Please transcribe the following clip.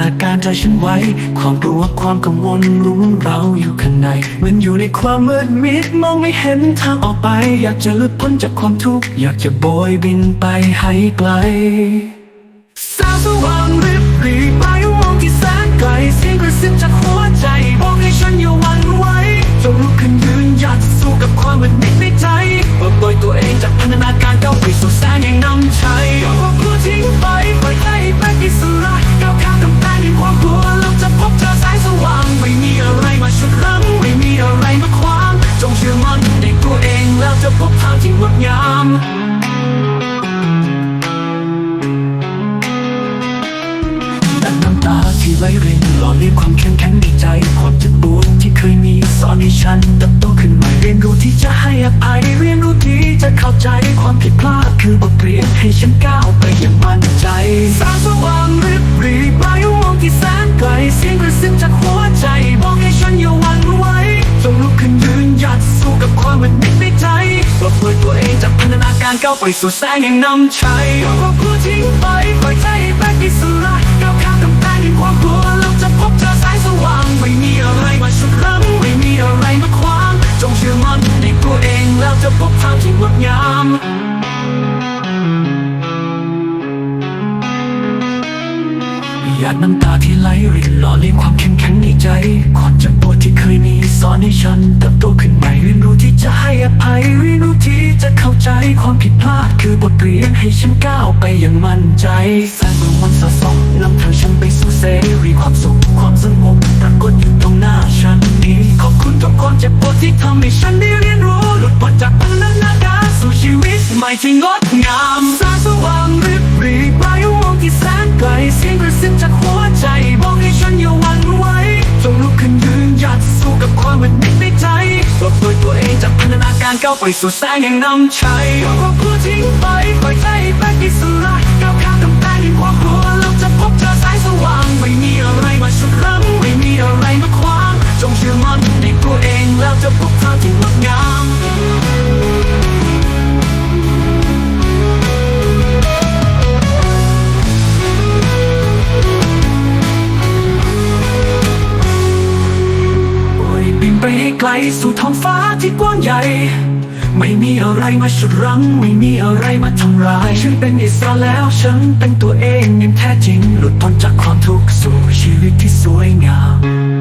นาดการใจฉันไว้ ความกลัวความกังวลรุมเราอยู่ข้างใน มันอยู่ในความมืดมิดมองไม่เห็นทางออกไป อยากจะหลุดพ้นจากความทุกข์อยากจะโบยบินไปให้ไกลแสงสว่างริบหรี่ไปมองที่แสนไกลเสียงกระซิบจากหัวใจบอกาที่ไหลรินหล่อเลี้ยงความเข้มแข็งในใจความเจ็บปวดที่เคยมีสอนให้ฉันเติบโตขึ้นใหม่เรียนรู้ที่จะให้อภัยเรียนรู้ที่จะเข้าใจความผิดพลาดคือบทเรียนให้ฉันก้าวไปอย่างมั่นใจแสงสว่างริบหรี่ปลายอุโมงที่แสนไกลเสียงกระซิบจากหัวใจบอกให้ฉันอย่าหวั่นไหวจงลุกขึ้นยืนหยัดสู้กับความมืดมิดในใจปลดปล่อยตัวเองจากพันธนาการก้าวไปสู่แสงแห่งนำชัยยอมความกลัวทิ้งไปปล่อยใจเป็นอิสระ หยาดน้ำตาที่ไหลรินหล่อเลี้ยงความเข้มแข็งในใจความเจ็บปวดที่เคยมีสอนให้ฉันเติบโตขึ้นใหม่เรียนรู้ที่จะให้อภัยเรียนรู้ที่จะเข้าใจความผิดพลาด คือบทเรียนให้ฉันก้าวไปอย่างมั่นใจแสงของวันสะสมนำทางฉันไปสู่เสรีความสุขความสงบปรากฏอยู่ตรงหน้าฉันนี้ขอบคุณทุกความเจ็บปวดที่ทำให้ฉันได้เรียนรู้หลุดพ้นจากพันธนาการสู่ชีวิตใหม่ที่งดงามสงสว่าง ขึ้นยืนหยัดสู้กับความมืดมิดในใจปลดปล่อยตัวเองจากพันธนาการก้าวไปสู่แสงแห่งนำชัยยอมความกลัวทิ้งไปปล่อยใจไป็นอิสระ กลสู่ท้องฟ้าที่กว้างใหญ่ ไม่มีอะไรมาฉุดรั้ง ไม่มีอะไรมาทำร้าย ฉันเป็นอิสระแล้ว ฉันเป็นตัวเองอย่างแท้จริง หลุดพ้นจากความทุกข์สู่ชีวิตที่สวยงาม